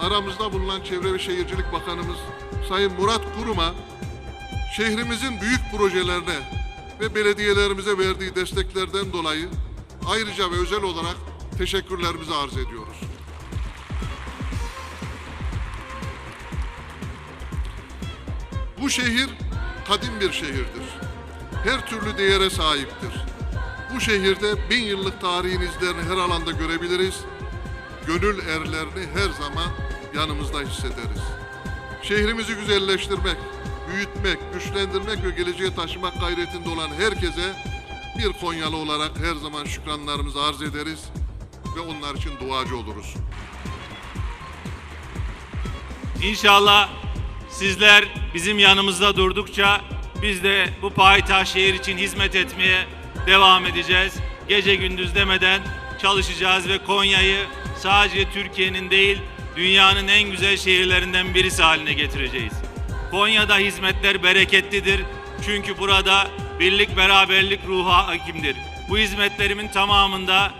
aramızda bulunan Çevre ve Şehircilik Bakanımız Sayın Murat Kurum'a şehrimizin büyük projelerine ve belediyelerimize verdiği desteklerden dolayı ayrıca ve özel olarak teşekkürlerimizi arz ediyoruz. Bu şehir kadim bir şehirdir. Her türlü değere sahiptir. Bu şehirde bin yıllık tarihin izlerini her alanda görebiliriz. Gönül erlerini her zaman yanımızda hissederiz. Şehrimizi güzelleştirmek, büyütmek, güçlendirmek ve geleceğe taşımak gayretinde olan herkese bir Konyalı olarak her zaman şükranlarımızı arz ederiz ve onlar için duacı oluruz. İnşallah sizler bizim yanımızda durdukça biz de bu payitaht şehir için hizmet etmeye devam edeceğiz. Gece gündüz demeden çalışacağız ve Konya'yı sadece Türkiye'nin değil dünyanın en güzel şehirlerinden birisi haline getireceğiz. Konya'da hizmetler bereketlidir. Çünkü burada birlik beraberlik ruhu hakimdir. Bu hizmetlerimin tamamında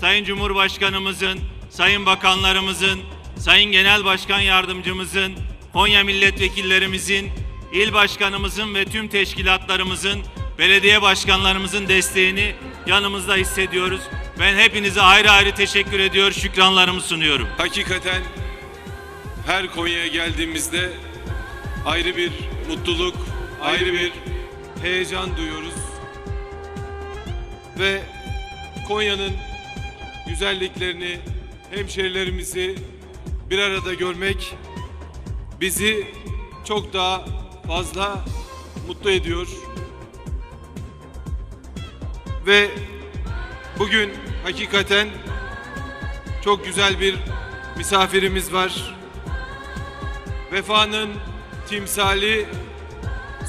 Sayın Cumhurbaşkanımızın, Sayın Bakanlarımızın, Sayın Genel Başkan Yardımcımızın, Konya milletvekillerimizin, il başkanımızın ve tüm teşkilatlarımızın, belediye başkanlarımızın desteğini yanımızda hissediyoruz. Ben hepinize ayrı ayrı teşekkür ediyor, şükranlarımı sunuyorum. Hakikaten her Konya'ya geldiğimizde ayrı bir mutluluk, ayrı bir heyecan duyuyoruz. Ve Konya'nın güzelliklerini, hemşerilerimizi bir arada görmek bizi çok daha fazla mutlu ediyor. Ve bugün hakikaten çok güzel bir misafirimiz var. Vefanın timsali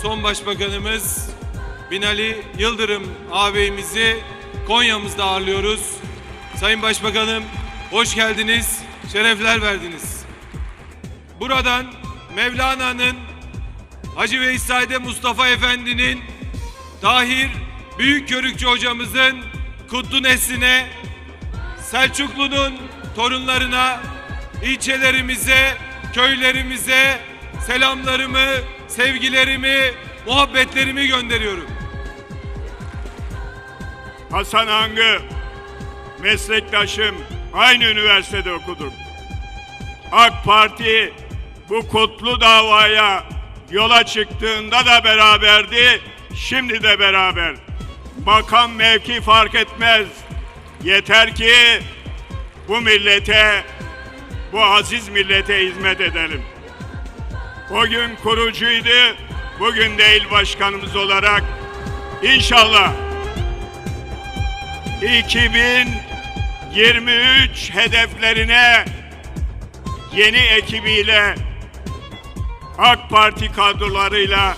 son başbakanımız Binali Yıldırım ağabeyimizi Konya'mızda ağırlıyoruz. Sayın Başbakanım hoş geldiniz, şerefler verdiniz. Buradan Mevlana'nın Hacı Veysade Mustafa Efendi'nin Tahir Büyükkörükçü hocamızın kutlu nesline Selçuklu'nun torunlarına, ilçelerimize, köylerimize selamlarımı, sevgilerimi, muhabbetlerimi gönderiyorum. Hasan Angı, meslektaşım, aynı üniversitede okuduk. AK Parti bu kutlu davaya yola çıktığında da beraberdi, şimdi de beraber. Makam mevki fark etmez. Yeter ki bu millete, bu aziz millete hizmet edelim. O gün kurucuydu, bugün de il başkanımız olarak inşallah 2023 hedeflerine yeni ekibiyle AK Parti kadrolarıyla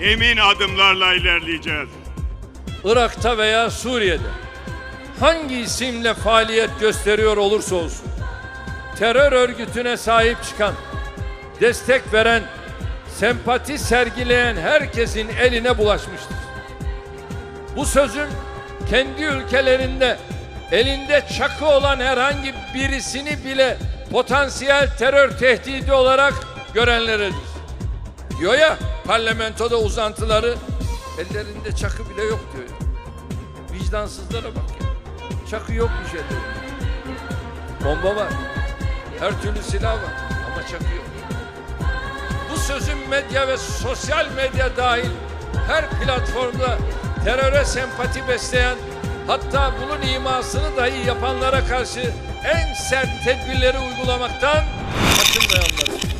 emin adımlarla ilerleyeceğiz. Irak'ta veya Suriye'de hangi isimle faaliyet gösteriyor olursa olsun terör örgütüne sahip çıkan, destek veren, sempati sergileyen herkesin eline bulaşmıştır. Bu sözün kendi ülkelerinde elinde çakı olan herhangi birisini bile potansiyel terör tehdidi olarak görenleredir. Diyor ya parlamentoda uzantıları ellerinde çakı bile yok diyor. Vicdansızlara bak ya. Çakı yokmuş ellerinde. Bomba var. Her türlü silah var ama çakı yok. Bu sözün medya ve sosyal medya dahil her platformda teröre sempati besleyen hatta bunun imasını dahi yapanlara karşı en sert tedbirleri uygulamaktan kaçınmayanlar.